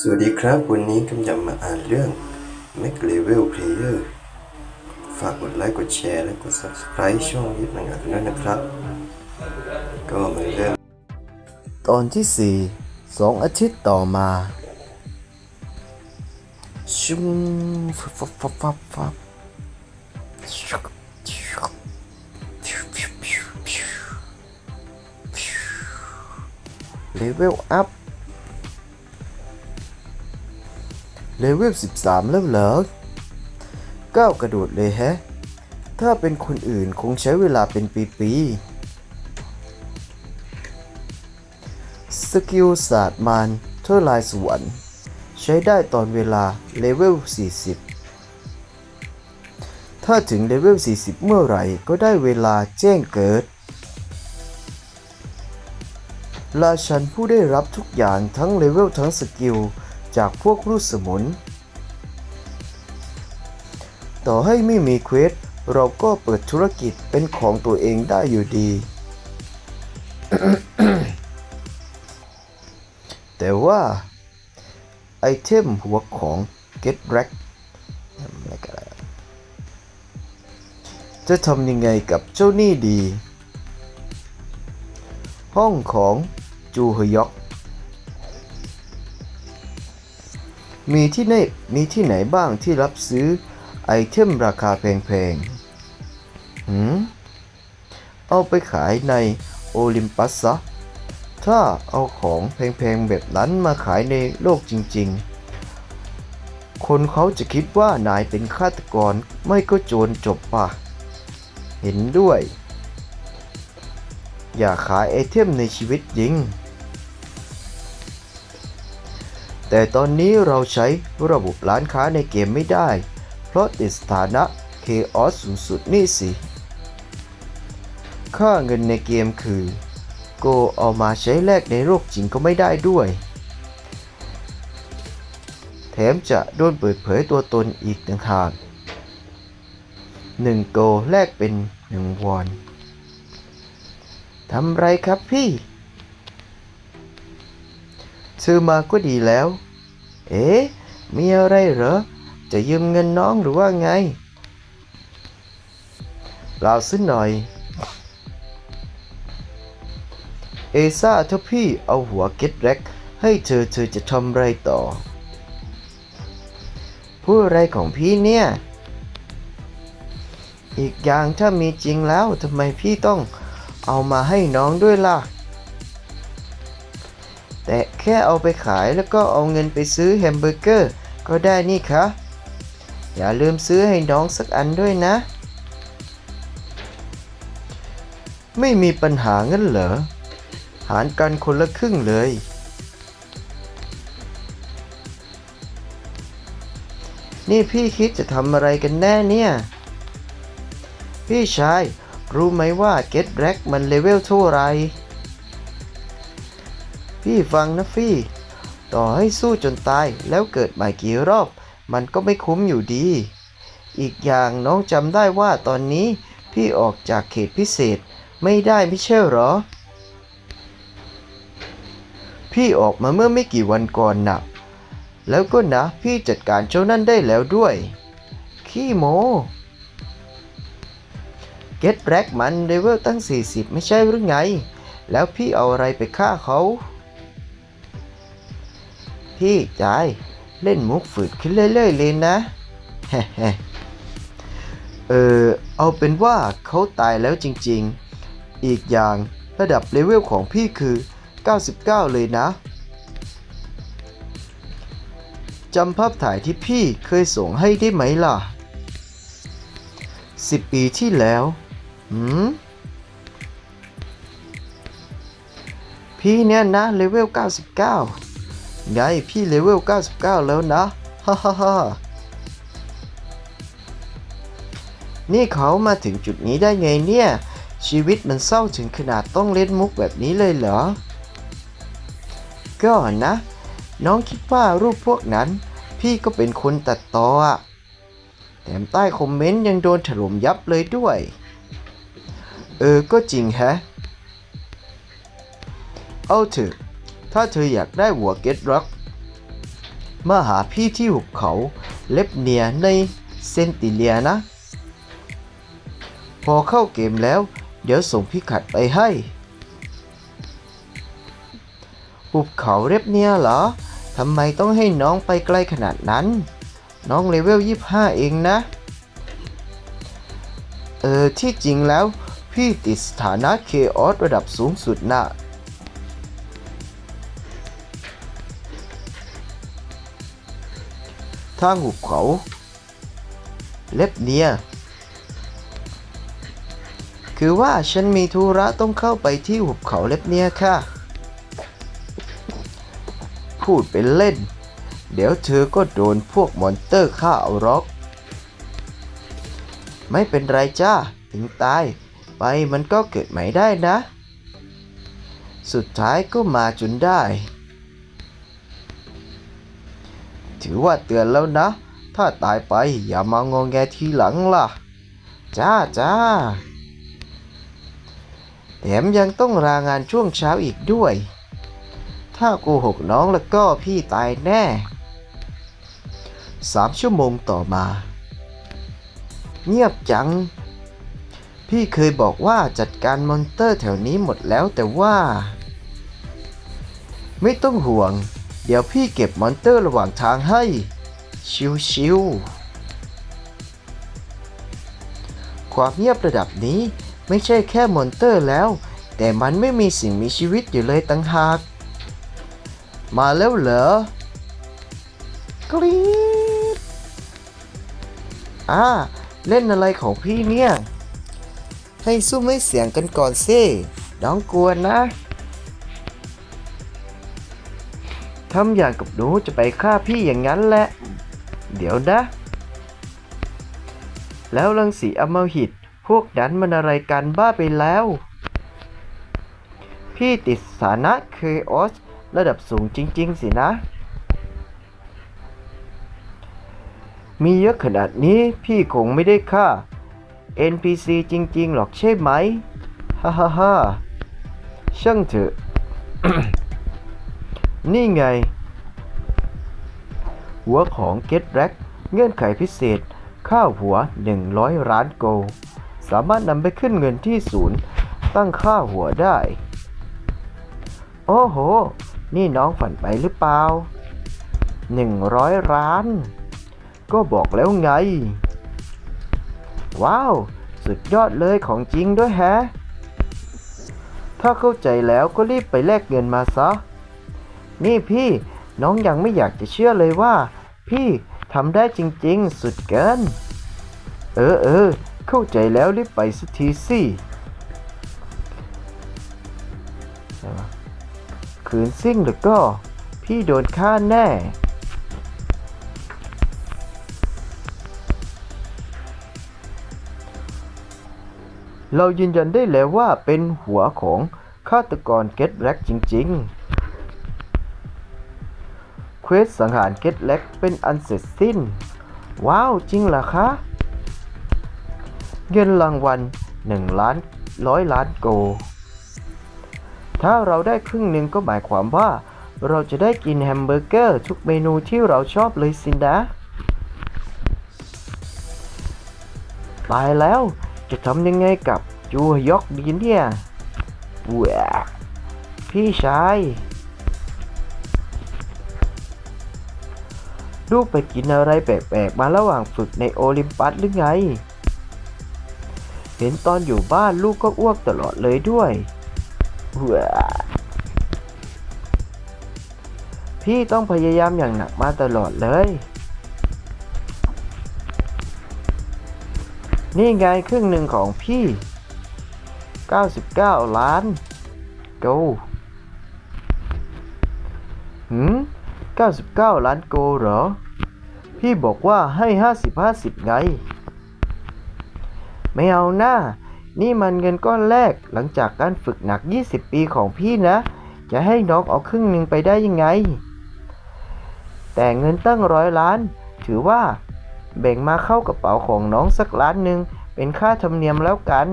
สวัสดีครับ วันนี้กำลังมาอ่านเรื่อง Mac Level Player ฝากกดไลค์ กดแชร์ และกด Subscribe ช่องยิปหนังอ่านด้วยนะครับ ก็เหมือนเดิมตอนที่สี่สองอาทิตย์ต่อมาชุ่มฟับฟับฟับฟับฟับเลเวลอัพ เลเวล 13 แล้วเหรอก้าวกระโดดเลยแฮะ ถ้าเป็นคนอื่นคงใช้เวลาเป็นปีๆ สกิลศาสตร์มารเท่าลายสวรรค์ใช้ได้ตอนเวลาเลเวล 40 ถ้าถึงเลเวล 40 เมื่อไหร่ก็ได้เวลาแจ้งเกิดราชันผู้ได้รับทุกอย่างทั้งเลเวลทั้งสกิล จากพวกรูดสมุน ต่อให้ไม่มีเควสเราก็เปิดธุรกิจเป็นของตัวเองได้อยู่ดี แต่ว่า ไอเทมหัวของ Get Rack อะไรกันล่ะจะทำยังไงกับเจ้านี่ดี ห้องของจูฮยอก มีที่ไหนมีที่ไหนบ้างที่รับซื้อไอเทมราคาแพงๆหืมเอาไปขายในโอลิมปัสซะ ถ้าเอาของแพงๆแบบนั้นมาขายในโลกจริงๆ คนเขาจะคิดว่านายเป็นฆาตกรไม่ก็โจรจบปะเห็นด้วย อย่าขายไอเทมในชีวิตจริง แต่ตอนนี้เราใช้ระบบร้านค้าในเกมไม่ได้ เพราะติดสถานะ Chaos สูงสุดนี่สิ ค่าเงินในเกมคือ โกเอามาใช้แลกในโลกจริงก็ไม่ได้ด้วย แถมจะโดนเปิดเผยตัวตนอีกต่างหากหนึ่งโกแลกเป็นหนึ่งวอน ทำไรครับพี่ ซื้อมาก็ดีแล้ว เอ๊ะ มีอะไรเหรอ จะยืมเงินน้องหรือว่าไงเปล่าซื้อหน่อย เอซ่าถ้าพี่เอาหัวเก็ตแร็กให้เธอเธอจะทำไรต่อพูดไรของพี่เนี่ย อีกอย่างถ้ามีจริงแล้วทำไมพี่ต้องเอามาให้น้องด้วยล่ะ แต่แค่เอาไปขายแล้วก็เอาเงินไปซื้อแฮมเบอร์เกอร์ก็ได้นี่คะอย่าลืมซื้อให้น้องสักอันด้วยนะ ไม่มีปัญหางั้นเหรอ หารกันคนละครึ่งเลย นี่พี่คิดจะทำอะไรกันแน่เนี่ย พี่ชาย รู้ไหมว่า Get Black มันเลเวลเท่าไหร่ พี่ฟังนะฟี่ ต่อให้สู้จนตายแล้วเกิดใหม่กี่รอบ มันก็ไม่คุ้มอยู่ดี อีกอย่างน้องจำได้ว่าตอนนี้พี่ออกจากเขตพิเศษไม่ได้ไม่ใช่หรอ พี่ออกมาเมื่อไม่กี่วันก่อนนะแล้วก็นะ พี่จัดการเจ้านั่นได้แล้วด้วย ขี้โมเก็ตแบ็กมันเลเวลตั้ง 40 ไม่ใช่หรือไง แล้วพี่เอาอะไรไปฆ่าเขา พี่จายเล่นมุกฝืดขึ้นเรื่อยๆเลยนะเออเอาเป็นว่าเขาตายแล้วจริงๆ อีกอย่างระดับเลเวลของพี่คือ 99 เลยนะจำภาพถ่ายที่พี่เคยส่งให้ได้ไหมล่ะ 10 ปีที่แล้วหืมพี่เนี่ยนะเลเวล 99 ไงพี่เลเวล 99 แล้วนะ ฮ่าฮ่าฮ่านี่เขามาถึงจุดนี้ได้ไงเนี่ย ชีวิตมันเศร้าถึงขนาดต้องเล่นมุกแบบนี้เลยเหรอ ก็นะ น้องคิดว่ารูปพวกนั้น พี่ก็เป็นคนตัดต่ออะแถมใต้คอมเมนต์ยังโดนถล่มยับเลยด้วย เออ ก็จริงแฮะ เอาเถอะ ถ้าเธออยากได้หัวเก็ตร็อกมาหาพี่ที่หุบเขาเล็บเนียในเซนติเลียนะ พอเข้าเกมแล้ว เดี๋ยวส่งพิกัดไปให้ หุบเขาเล็บเนียเหรอทำไมต้องให้น้องไปไกลขนาดนั้น น้องเลเวล 25 เองนะ เออ ที่จริงแล้ว พี่ติดสถานะเคออสระดับสูงสุดน่ะ ทางหุบเขา เล็บเนีย คือว่าฉันมีธุระต้องเข้าไปที่หุบเขาเล็บเนียค่ะ พูดเป็นเล่น เดี๋ยวเธอก็โดนพวกมอนเตอร์ฆ่าเอารอก ไม่เป็นไรจ้า ถึงตาย ไปมันก็เกิดใหม่ได้นะ สุดท้ายก็มาจนได้ ถือว่าเตือนแล้วนะ ถ้าตายไปอย่ามางองแงทีหลังล่ะ จ้าจ้าแถมยังต้องลางานช่วงเช้าอีกด้วย ถ้าโกหกน้องแล้วก็พี่ตายแน่สามชั่วโมงต่อมา เงียบจัง พี่เคยบอกว่าจัดการมอนเตอร์แถวนี้หมดแล้วแต่ว่า ไม่ต้องห่วง เดี๋ยวพี่เก็บมอนเตอร์ระหว่างทางให้ ชิวๆ ความเงียบระดับนี้ไม่ใช่แค่มอนเตอร์แล้ว แต่มันไม่มีสิ่งมีชีวิตอยู่เลยตั้งหาก มาแล้วเหรอกรี๊ดอ่า เล่นอะไรของพี่เนี่ย ให้สู้ไม่เสียงกันก่อนสิน้องกลัวนะ ทำอย่างกับหนูจะไปฆ่าพี่อย่างนั้นแหละ เดี๋ยวนะ แล้วรังสีอมหิต พวกนั้นมันอะไรกันบ้าไปแล้ว พี่ติดสานะเคออสระดับสูงจริง ๆ สินะ มีเยอะขนาดนี้พี่คงไม่ได้ฆ่า NPC จริง ๆ หรอกใช่ไหม ฮ่าฮ่าฮ่าช่างเถอะ นี่ไง หัวของ Get Rack เงื่อนไขพิเศษ ค่าหัว 100 ล้านโกลสามารถนำไปขึ้นเงินที่ศูนย์ ตั้งค่าหัวได้ โอ้โห นี่น้องฝันไปหรือเปล่า 100 ล้าน ก็บอกแล้วไง ว้าว สุดยอดเลยของจริงด้วยแฮะ ถ้าเข้าใจแล้วก็รีบไปแลกเงินมาซะ นี่พี่น้องยังไม่อยากจะเชื่อเลยว่า พี่ทำได้จริงๆ สุดเกิน เออเออเข้าใจแล้วรีบไปสักทีสิขืนซิ่งแล้วก็ พี่โดนฆ่าแน่ เรายืนยันได้แล้วว่าเป็นหัวของฆาตกรเก็ตแร็กจริง ๆ เควสสังหารเกตแร็กเป็นอันเสร็จสิ้น ว้าว จริงเหรอคะ เงินรางวัล1ล้านร้อยล้านโก ถ้าเราได้ครึ่งหนึ่งก็หมายความว่า เราจะได้กินแฮมเบอร์เกอร์ทุกเมนูที่เราชอบเลยสินะตายแล้วจะทำยังไงกับจูฮยอกดีเนี่ยแหวะพี่ชาย ลูกไปกินอะไรแปลกๆ มาระหว่างฝึกในโอลิมปัสหรือไง เห็นตอนอยู่บ้านลูกก็อ้วกตลอดเลยด้วยพี่ต้องพยายามอย่างหนักมาตลอดเลย นี่ไงครึ่งหนึ่งของพี่ 99 ล้านโกหืม99 ล้านโกเหรอ พี่บอกว่าให้50-50ไง ไม่เอาหน้า นี่มันเงินก้อนแรกหลังจากการฝึกหนัก 20 ปีของพี่นะ จะให้น้องเอาครึ่งหนึ่งไปได้ยังไง แต่เงินตั้งร้อยล้าน ถือว่า แบ่งมาเข้ากระเป๋าของน้องสักล้านหนึ่งเป็นค่าธรรมเนียมแล้วกัน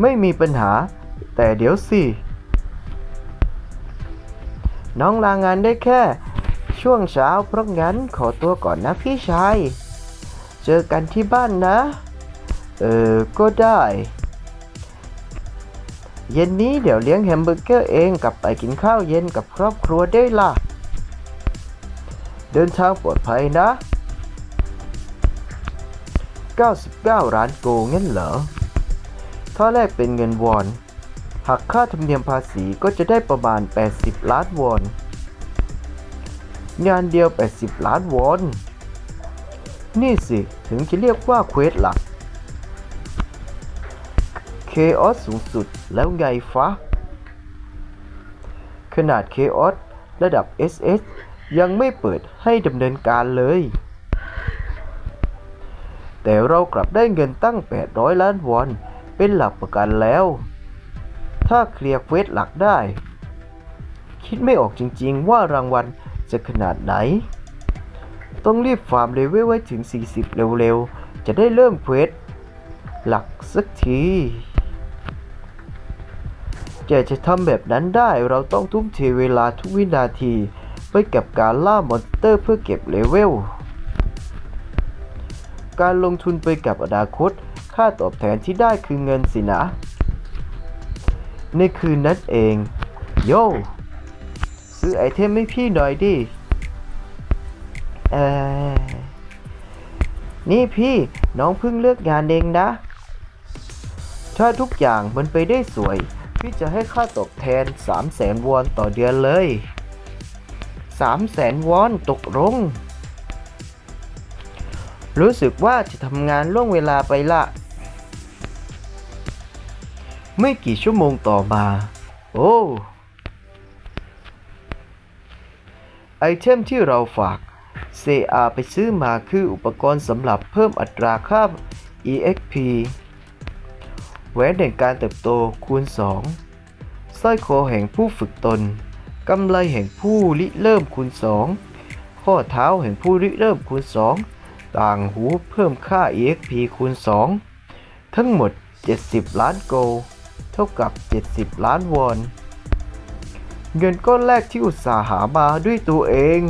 ไม่มีปัญหา แต่เดี๋ยวสิ น้องลางานได้แค่ ช่วงเช้าเพราะงั้นขอตัวก่อนนะพี่ชาย เจอกันที่บ้านนะ เออ ก็ได้ เย็นนี้เดี๋ยวเลี้ยงแฮมเบอร์เกอร์เองกลับไปกินข้าวเย็นกับครอบครัวได้ล่ะ เดินทางปลอดภัยนะ 99 ร้านโกงั้นเหรอ ถ้าแรกเป็นเงินวอนหักค่าธรรมเนียมภาษีก็จะได้ประมาณ 80 ล้านวอน งานเดียว 80 ล้านวอน นี่สิถึงจะเรียกว่าเควสหลัก เคออสสูงสุดแล้วไงฟะ ขนาดเคออสระดับ SS ยังไม่เปิดให้ดำเนินการเลย แต่เรากลับได้เงินตั้ง 800 ล้านวอน เป็นหลักประกันแล้ว ถ้าเคลียร์เควสหลักได้ คิดไม่ออกจริงๆว่ารางวัล จะขนาดไหน ต้องรีบฟาร์มเลเวลไว้ถึง 40 เร็วๆ จะได้เริ่มเควสหลักสักทีจะจะทำแบบนั้นได้เราต้องทุ่มเทเวลาทุกวินาที ไปกับการล่ามอนสเตอร์เพื่อเก็บเลเวล การลงทุนไปกับอนาคต ค่าตอบแทนที่ได้คือเงินสินะ ในคืนนั้นเอง โย ซื้อไอเทมให้พี่หน่อยดิเออนี่พี่น้องเพิ่งเลือกงานเองนะ ถ้าทุกอย่างมันไปได้สวย พี่จะให้ค่าตอบแทน 3 0 0แสนวอนต่อเดือนเลย 3 0 0แสนวอนตกลงรู้สึกว่าจะทำงานล่วงเวลาไปละ ไม่กี่ชั่วโมงต่อมา โอ้ ไอเทมที่เราฝาก CR ไปซื้อมาคืออุปกรณ์สำหรับเพิ่มอัตราค่า EXP แหวนแห่งการเติบโตคูณ 2 สร้อยคอแห่งผู้ฝึกตน กำไรแห่งผู้ริเริ่มคูณ 2 ข้อเท้าแห่งผู้ริเริ่มคูณ 2 ต่างหูเพิ่มค่า EXP คูณ 2 ทั้งหมด 70 ล้านโกลเท่ากับ 70 ล้านวอน เงินก้อนแรกที่อุตสาหามาด้วยตัวเอง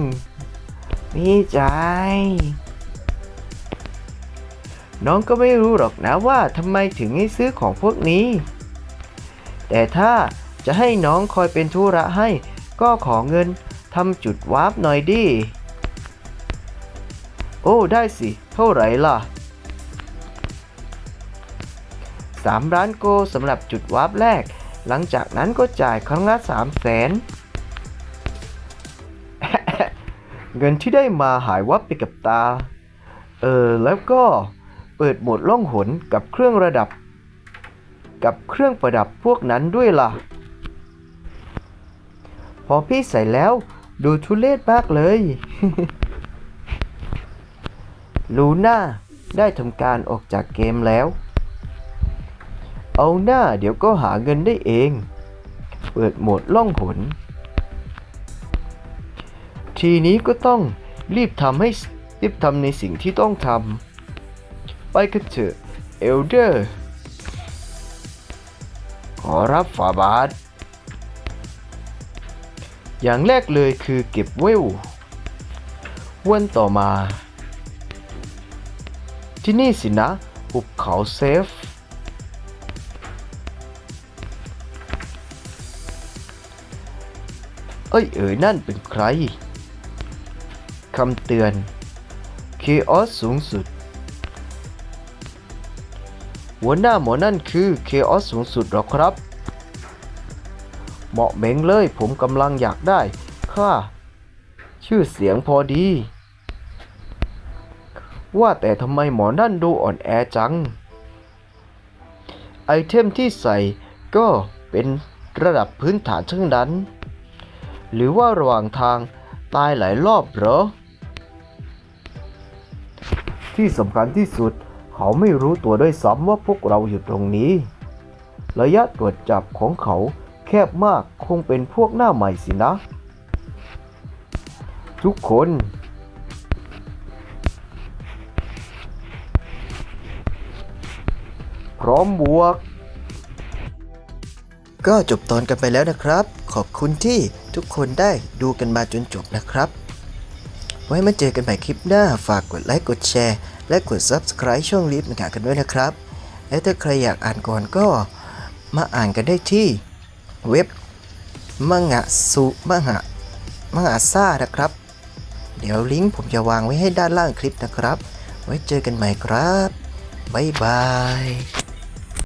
พี่ใจ น้องก็ไม่รู้หรอกนะว่าทำไมถึงให้ซื้อของพวกนี้ แต่ถ้าจะให้น้องคอยเป็นธุระให้ ก็ขอเงินทำจุดวาร์ปหน่อยดิ โอ้ ได้สิ เท่าไหร่ล่ะ3ล้านโกสำหรับจุดวาร์ปแรก หลังจากนั้นก็จ่ายครั้งละ3แสนเงินที่ได้มาหายวับไปกับตา เออแล้วก็เปิดโหมดล่องหนกับเครื่องระดับ กับเครื่องประดับพวกนั้นด้วยล่ะ พอพี่ใส่แล้วดูทุเลศมากเลย ลูน่าได้ทำการออกจากเกมแล้ว เอาหน้าเดี๋ยวก็หาเงินได้เอง เปิดโหมดล่องหน ทีนี้ก็ต้องรีบทำให้รีบทำในสิ่งที่ต้องทำ ไปกันเถอะเอลเดอร์ ขอรับฝาบาท อย่างแรกเลยคือเก็บเวลวันต่อมา ที่นี่สินะ หุบเขาเซฟ เอ้ยเอ๋ยนั่นเป็นใคร คำเตือนเคออสสูงสุด หัวหน้าหมอนั่นคือเคออสสูงสุดหรอครับ เหมาะเหม็งเลยผมกำลังอยากได้ค่าชื่อเสียงพอดี ว่าแต่ทำไมหมอนั่นดูอ่อนแอจัง ไอเทมที่ใส่ก็เป็นระดับพื้นฐานทั้งนั้น หรือว่าระหว่างทางตายหลายรอบเหรอ ที่สำคัญที่สุดเขาไม่รู้ตัวด้วยซ้ำว่าพวกเราอยู่ตรงนี้ ระยะตรวจจับของเขาแคบมากคงเป็นพวกหน้าใหม่สินะ ทุกคน พร้อมบวก ก็จบตอนกันไปแล้วนะครับ ขอบคุณที่ทุกคนได้ดูกันมาจนจบนะครับ ไว้มาเจอกันใหม่คลิปหน้า ฝากกดไลค์กดแชร์ และกด Subscribe ช่องลิฟต์กันด้วยนะครับ และถ้าใครอยากอ่านก่อนก็มาอ่านกันได้ที่เว็บมังะสุมังะมังงะซ่านะครับ เดี๋ยวลิงก์ผมจะวางไว้ให้ด้านล่างคลิปนะครับ ไว้เจอกันใหม่ครับ บ๊ายบาย